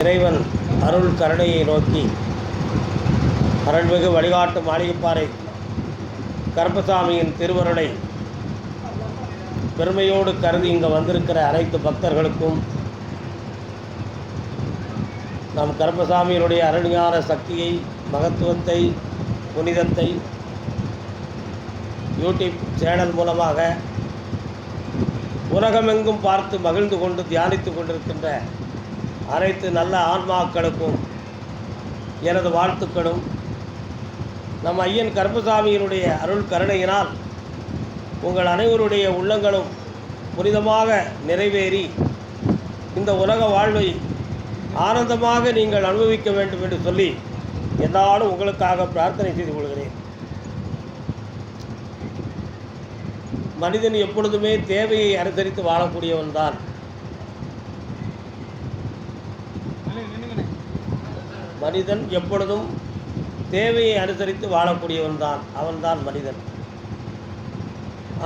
இறைவன் அருள் கருணையை நோக்கி அருள்மிகு வழிகாட்டு மாளிகைப்பாறை கருப்பசாமியின் திருவருளை பெருமையோடு கருதி இங்கே வந்திருக்கிற அனைத்து பக்தர்களுக்கும் நம் கருப்பசாமியினுடைய அருள்ஞான சக்தியை மகத்துவத்தை புனிதத்தை யூடியூப் சேனல் மூலமாக உலகமெங்கும் பார்த்து மகிழ்ந்து கொண்டு தியானித்து கொண்டிருக்கின்ற அனைத்து நல்ல ஆன்மாக்களுக்கும் எனது வாழ்த்துக்களும். நம் ஐயன் கருப்பசாமியினுடைய அருள் கருணையினால் உங்கள் அனைவருடைய உள்ளங்களும் புனிதமாக நிறைவேறி இந்த உலக வாழ்வை ஆனந்தமாக நீங்கள் அனுபவிக்க வேண்டும் என்று சொல்லி என்னாலும் உங்களுக்காக பிரார்த்தனை செய்து கொள்கிறேன். மனிதன் எப்பொழுதுமே தேவையை அனுசரித்து வாழக்கூடியவன் தான். மனிதன் எப்பொழுதும் தேவையை அனுசரித்து வாழக்கூடியவன் தான் அவன்தான் மனிதன்.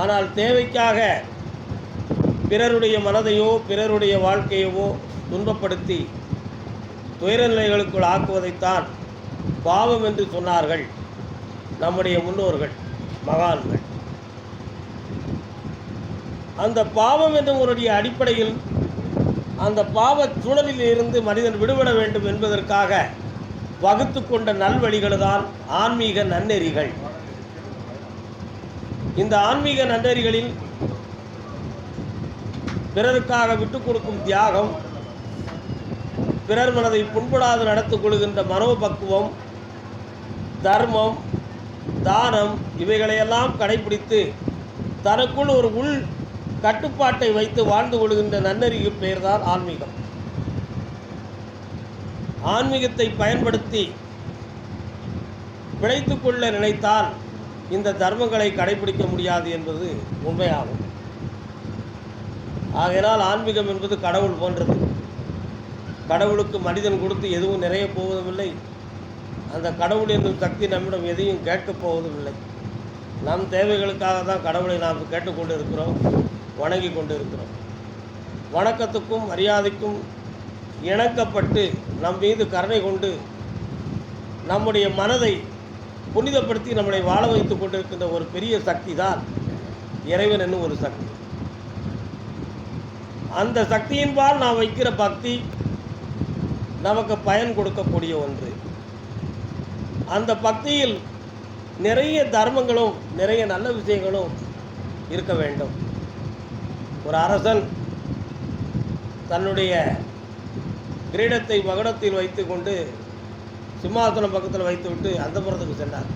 ஆனால் தேவைக்காக பிறருடைய மனதையோ பிறருடைய வாழ்க்கையவோ துன்பப்படுத்தி துயர நிலைகளுக்குள் ஆக்குவதைத்தான் பாவம் என்று சொன்னார்கள் நம்முடைய முன்னோர்கள் மகான்கள். அந்த பாவம் என்னுடைய அடிப்படையில் அந்த பாவச் சூழலில் இருந்து மனிதன் விடுபட வேண்டும் என்பதற்காக வகுத்து கொண்ட நல்வழிகள் தான் ஆன்மீக நன்னெறிகள். இந்த ஆன்மீக நன்னெறிகளில் பிறருக்காக விட்டுக் கொடுக்கும் தியாகம் பிறர் மனதை புண்படாது நடத்து கொள்கின்ற மனோபக்குவம் தர்மம் தானம் இவைகளையெல்லாம் கடைபிடித்து தனக்குள் ஒரு உள் கட்டுப்பாட்டை வைத்து வாழ்ந்து கொள்கின்ற நன்னறிவு பெயர்தான் ஆன்மீகம். ஆன்மீகத்தை பயன்படுத்தி பிழைத்து கொள்ள நினைத்தால் இந்த தர்மங்களை கடைபிடிக்க முடியாது என்பது உண்மையாகும். ஆகையினால் ஆன்மீகம் என்பது கடவுள் போன்றது. கடவுளுக்கு மனிதன் கொடுத்து எதுவும் நிறைய போவதுமில்லை. அந்த கடவுள் என்னும் சக்தி நம்மிடம் எதையும் கேட்கப் போவதுமில்லை. நம் தேவைகளுக்காக தான் கடவுளை நாம் கேட்டுக்கொண்டு இருக்கிறோம் வணங்கி கொண்டு இருக்கிறோம் வணக்கத்துக்கும் மரியாதைக்கும் இணக்கப்பட்டு நம் மீது கருணை கொண்டு நம்முடைய மனதை புனிதப்படுத்தி நம்மளை வாழ வைத்து கொண்டிருக்கின்ற ஒரு பெரிய சக்தி தான் இறைவன் என்னும் ஒரு சக்தி. அந்த சக்தியின்பால் நாம் வைக்கிற பக்தி நமக்கு பயன் கொடுக்கக்கூடிய ஒன்று. அந்த பக்தியில் நிறைய தர்மங்களும் நிறைய நல்ல விஷயங்களும் இருக்க வேண்டும். ஒரு அரசன் தன்னுடைய கிரீடத்தை மகுடத்தில் வைத்துக்கொண்டு சிம்மாசனம் பக்கத்தில் வைத்துவிட்டு அந்த புறத்துக்கு சென்றார்.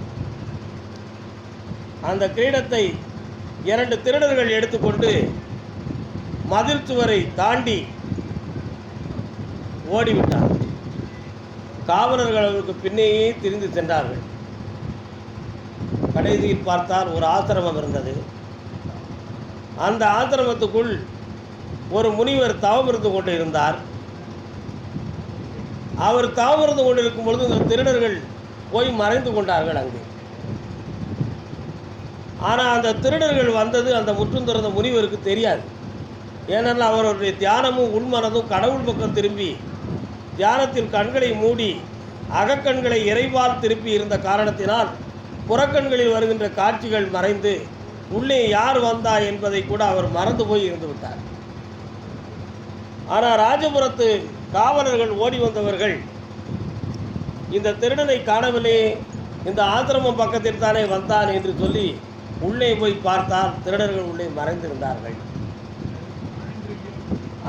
அந்த கிரீடத்தை இரண்டு திருடர்கள் எடுத்துக்கொண்டு மதில் சுவரை தாண்டி ஓடிவிட்டார். காவலர்கள் அவருக்கு பின்னேயே திரிந்து சென்றார்கள். கடைசியில் பார்த்தால் ஒரு ஆசிரமம் இருந்தது. அந்த ஆசிரமத்துக்குள் ஒரு முனிவர் தவம் இருந்து கொண்டு இருந்தார். அவர் தாமிருந்து கொண்டிருக்கும் பொழுது இந்த திருடர்கள் போய் மறைந்து கொண்டார்கள் அங்கு. ஆனால் அந்த திருடர்கள் வந்தது அந்த முற்றும் துறந்த முனிவருக்கு தெரியாது. ஏனென்றால் அவருடைய தியானமும் உள்மனதும் கடவுள் பக்கம் திரும்பி தியானத்தில் கண்களை மூடி அகக்கண்களை இறைவால் திருப்பி இருந்த காரணத்தினால் புறக்கண்களில் வருகின்ற காட்சிகள் மறைந்து உள்ளே யார் வந்தா என்பதை கூட அவர் மறந்து போய் இருந்து விட்டார். ஆனால் ராஜபுரத்து காவலர்கள் ஓடி வந்தவர்கள். இந்த திருடனை காணவில்லையே இந்த ஆசிரமம் பக்கத்தில் தானே வந்தான் என்று சொல்லி உள்ளே போய் பார்த்தால் திருடர்கள் உள்ளே மறைந்திருந்தார்கள்.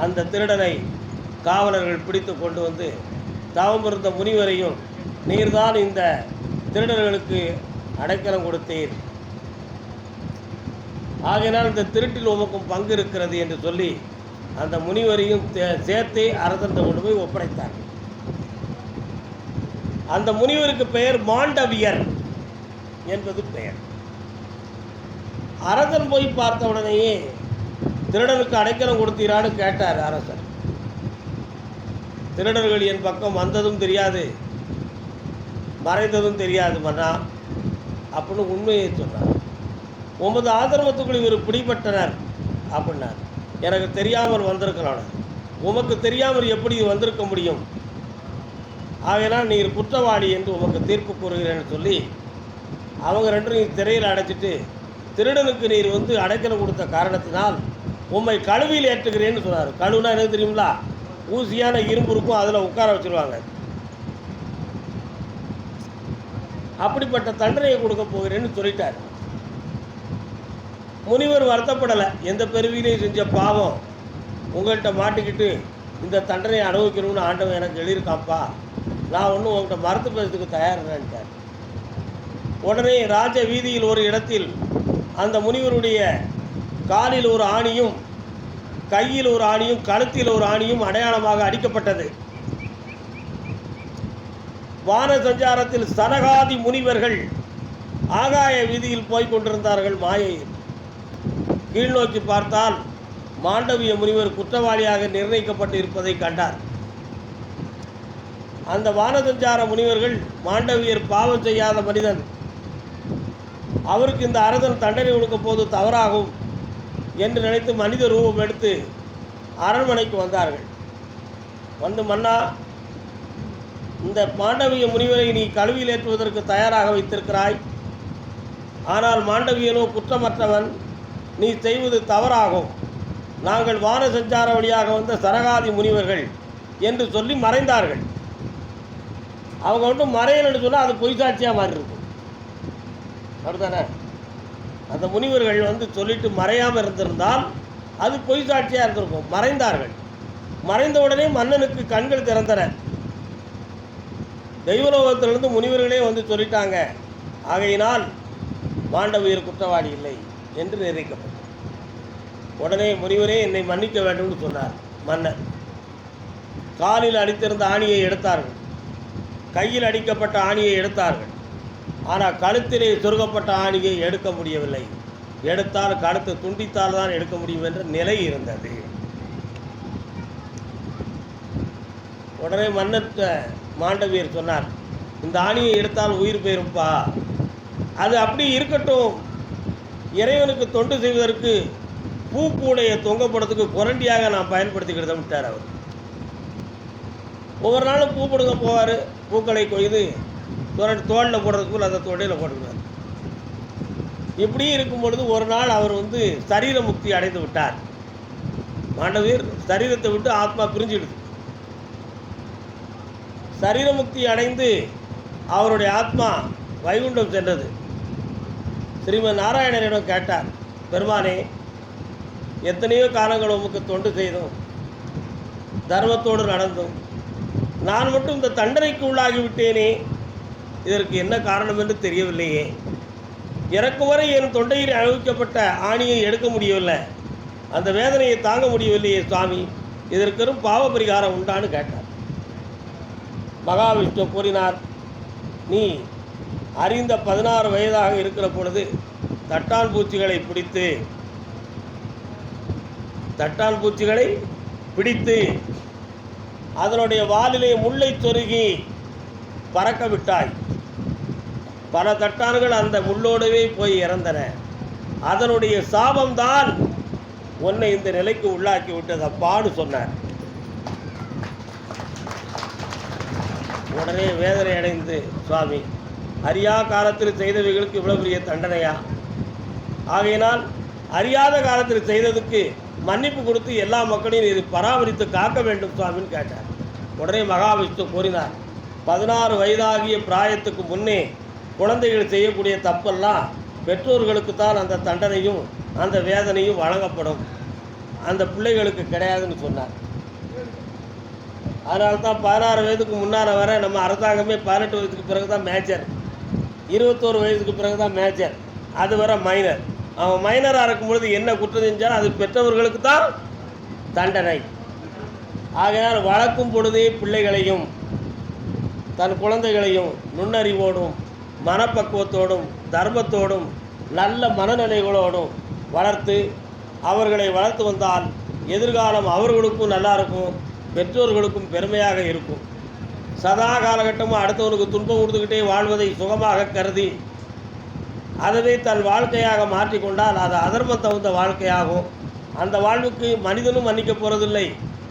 அந்த திருடனை காவலர்கள் பிடித்து கொண்டு வந்து தவம் இருந்த முனிவரையும் நீர்தான் இந்த திருடர்களுக்கு அடைக்கலம் கொடுத்தீர் ஆகையினால் இந்த திருட்டில் உமக்கும் பங்கு இருக்கிறது என்று சொல்லி அந்த முனிவரையும் சேர்த்து சேர்த்தே அரசன் கொண்டு போய் ஒப்படைத்தார். அந்த முனிவருக்கு பெயர் மாண்டவியர் என்பது பெயர். அரசன் போய் பார்த்த உடனேயே திருடனுக்கு அடைக்கலம் கொடுத்தீரான்னு கேட்டார் அரசர். திருடர்கள் என் பக்கம் வந்ததும் தெரியாது மறைந்ததும் தெரியாது மன்னா அப்படின்னு உண்மையை சொன்னார். உமது ஆதரவத்துக்குள் இவர் பிடிபட்டனர் அப்படின்னார். எனக்கு தெரியாமல் வந்திருக்கிறான். உமக்கு தெரியாமல் எப்படி வந்திருக்க முடியும்? ஆகையினால் நீர் குற்றவாளி என்று உமக்கு தீர்ப்பு கூறுகிறேன்னு சொல்லி அவங்க ரெண்டும் நீ திரையில் அடைச்சிட்டு திருடனுக்கு நீர் வந்து அடைக்கலம் கொடுத்த காரணத்தினால் உம்மை கழுவியில் ஏற்றுகிறேன்னு சொன்னார். கழுவுனா என்ன தெரியுங்களா? ஊசியான இரும்பு இருக்கும் அதில் உட்கார வச்சிருவாங்க. அப்படிப்பட்ட தண்டனையை கொடுக்க போகிறேன்னு சொல்லிட்டார். முனிவர் வருத்தப்படலை. எந்த பெருவிலையும் செஞ்ச பாவம் உங்கள்கிட்ட மாட்டிக்கிட்டு இந்த தண்டனையை அனுபவிக்கணும்னு ஆண்டவன் எனக்கு எழுதியிருக்காப்பா. நான் ஒன்றும் உங்கள்கிட்ட மறுத்து பேசுறதுக்கு தயாரிட்டார் உடனே ராஜ வீதியில் ஒரு இடத்தில் அந்த முனிவருடைய காலில் ஒரு ஆணியும் கையில் ஒரு ஆணியும் கழுத்தில் ஒரு ஆணியும் அடையாளமாக அடிக்கப்பட்டது. வான சஞ்சாரத்தில் சனகாதி முனிவர்கள் ஆகாய வீதியில் போய்க் கொண்டிருந்தார்கள் மாயையில். கீழ்நோக்கி பார்த்தால் மாண்டவிய முனிவர் குற்றவாளியாக நிர்ணயிக்கப்பட்டு இருப்பதை கண்டார். அந்த வானசஞ்சார முனிவர்கள் மாண்டவியர் பாவம் செய்யாத மனிதன். அவருக்கு இந்த அரசன் தண்டனை கொடுக்க போது தவறாகும் என்று நினைத்து மனித ரூபம் எடுத்து அரண்மனைக்கு வந்தார்கள். வந்து மன்னா இந்த மாண்டவிய முனிவரை நீ கழுவியில் ஏற்றுவதற்கு தயாராக வைத்திருக்கிறாய். ஆனால் மாண்டவியனோ குற்றமற்றவன் நீ செய்வது தவறாகும். நாங்கள் வான சஞ்சார வழியாக வந்த சரகாதி முனிவர்கள் என்று சொல்லி மறைந்தார்கள். அவங்க மட்டும் மறையலன்னு சொன்னால் அது பொய்சாட்சியாக மாறியிருக்கும் மாறி அப்படிதானே அந்த முனிவர்கள் வந்து சொல்லிட்டு மறையாமல் இருந்திருந்தால் அது பொய் சாட்சியாக இருந்திருக்கும். மறைந்தார்கள். மறைந்த உடனே மன்னனுக்கு கண்கள் திறந்தன. தெய்வலோகத்திலிருந்து முனிவர்களே வந்து சொல்லிட்டாங்க. ஆகையினால் மாண்டவியர் குற்றவாளி இல்லை என்று நிர்ணயிக்கப்பட்டது உடனே முனிவரே என்னை மன்னிக்க வேண்டும்னு சொன்னார். மன்னர். காலில் அடித்திருந்த ஆணியை எடுத்தார்கள். கையில் அடிக்கப்பட்ட ஆணியை எடுத்தார்கள். ஆனால் கழுத்திலே சொருகப்பட்ட ஆணியை எடுக்க முடியவில்லை. எடுத்தால் கழுத்து துண்டித்தால் தான் எடுக்க முடியும் என்ற நிலை இருந்தது. உடனே மன்னர் மாண்டவியர் சொன்னார் இந்த ஆணியை எடுத்தால் உயிர் போயிருப்பா அது அப்படி இருக்கட்டும். இறைவனுக்கு தொண்டு செய்வதற்கு பூக்கூடைய தொங்கப்படத்துக்கு குரண்டியாக நான் விட்டார் அவர். ஒவ்வொரு நாளும் பூ பிடுங்க போவார். பூக்களை கொய்து துரண்டு தோளில் போடுறதுக்குள்ள அந்த தொண்டையில் போட்டுக்குவார். இப்படி இருக்கும் பொழுது ஒரு நாள் அவர் வந்து சரீர முக்தி அடைந்து விட்டார். மாண்டவீர் சரீரத்தை விட்டு ஆத்மா பிரிஞ்சிடுது. சரீர முக்தி அடைந்து அவருடைய ஆத்மா வைகுண்டம் சென்றது. ஸ்ரீமன் நாராயணரிடம் கேட்டார் பெருமானே எத்தனையோ காலங்கள் உமக்கு தொண்டு செய்தோம். தர்மத்தோடு நடந்தோம். நான் மட்டும் இந்த தண்டனைக்கு உள்ளாகி விட்டேனே. இதற்கு என்ன காரணம் என்று தெரியவில்லையே. இறக்கும் வரை என் தொண்டையில் அனுபவிக்கப்பட்ட ஆணியை எடுக்க முடியவில்லை. அந்த வேதனையை தாங்க முடியவில்லையே சுவாமி. இதற்கெரும் பாவ பரிகாரம் உண்டான்னு கேட்டார். மகாவிஷ்ணு கூறினார் நீ அறிந்த பதினாறு வயதாக இருக்கிற பொழுது தட்டான் பூச்சிகளை பிடித்து தட்டான் பூச்சிகளை பிடித்து அதனுடைய வாலிலே முள்ளை சொருகி பறக்க விட்டாய். பல தட்டான்கள் அந்த முள்ளோடவே போய் இறந்தன. அதனுடைய சாபம்தான் உன்னை இந்த நிலைக்கு உள்ளாக்கி விட்டது அப்பான்னு சொன்னார். உடனே வேதனை அடைந்து சுவாமி அரியா காலத்தில் செய்தவைகளுக்கு இவ்வளவு பெரிய தண்டனையா? ஆகையினால் அறியாத காலத்தில் செய்ததுக்கு மன்னிப்பு கொடுத்து எல்லா மக்களையும் இது பராமரித்து காக்க வேண்டும் சுவாமின்னு கேட்டார். உடனே மகாவிஷ்ணு கூறினார் பதினாறு வயதாகிய பிராயத்துக்கு முன்னே குழந்தைகள் செய்யக்கூடிய தப்பெல்லாம் பெற்றோர்களுக்கு தான் அந்த தண்டனையும் அந்த வேதனையும் வழங்கப்படும். அந்த பிள்ளைகளுக்கு கிடையாதுன்னு சொன்னார். அதனால தான் பதினாறு வயதுக்கு முன்னால் வர நம்ம அரசாங்கமே பதினெட்டு வயதுக்கு பிறகு தான் மேஜர் இருபத்தோரு வயதுக்கு பிறகு தான் மேஜர் அது வர மைனர் அவன் மைனராக இருக்கும் பொழுது என்ன குற்றம் செஞ்சாலும் அது பெற்றவர்களுக்கு தான் தண்டனை. ஆகையால் வளர்க்கும் பொழுதே பிள்ளைகளையும் தன் குழந்தைகளையும் நுண்ணறிவோடும் மனப்பக்குவத்தோடும் தர்மத்தோடும் நல்ல மனநிலைகளோடும் வளர்த்து அவர்களை வளர்த்து வந்தால் எதிர்காலம் அவர்களுக்கும் நல்லா இருக்கும் பெற்றோர்களுக்கும் பெருமையாக இருக்கும். சதா காலகட்டமும் அடுத்தவனுக்கு துன்பம் கொடுத்துக்கிட்டே வாழ்வதை சுகமாக கருதி அதனை தன் வாழ்க்கையாக மாற்றிக்கொண்டால் அது அதர்மம் தகுந்த வாழ்க்கையாகும். அந்த வாழ்வுக்கு மனிதனும் மன்னிக்க போகிறதில்லை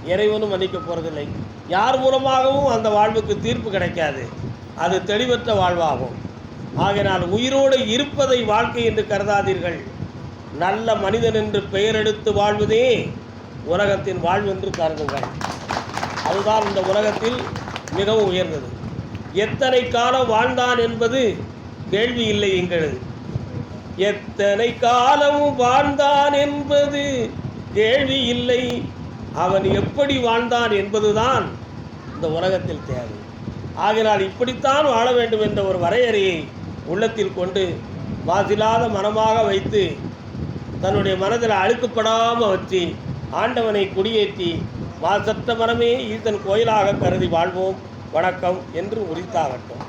இறைவனும் மன்னிக்க போகிறதில்லை யார் மூலமாகவும் அந்த வாழ்வுக்கு தீர்ப்பு கிடைக்காது. அது தெளிவற்ற வாழ்வாகும். ஆகினால் உயிரோடு இருப்பதை வாழ்க்கை என்று கருதாதீர்கள். நல்ல மனிதன் என்று பெயரெடுத்து வாழ்வதே உலகத்தின் வாழ்வு என்று கருதுங்கள். அதுதான் இந்த உலகத்தில் மிகவும் உயர்ந்தது. எத்தனை காலம் வாழ்ந்தான் என்பது கேள்வி இல்லை எங்களது. எத்தனை காலம் வாழ்ந்தான் என்பது கேள்வி இல்லை. அவன் எப்படி வாழ்ந்தான் என்பதுதான் இந்த உலகத்தில் தேவை. ஆகினால் இப்படித்தான் வாழ வேண்டும் என்ற ஒரு வரையறையை உள்ளத்தில் கொண்டு மாசில்லாத மனமாக வைத்து தன்னுடைய மனதில் அழுக்குப்படாமல் வச்சு ஆண்டவனை குடியேற்றி வாசற்ற மனமே ஈசன் கோயிலாக கருதி வாழ்வோம். வணக்கம் என்று உரித்தாகட்டும்.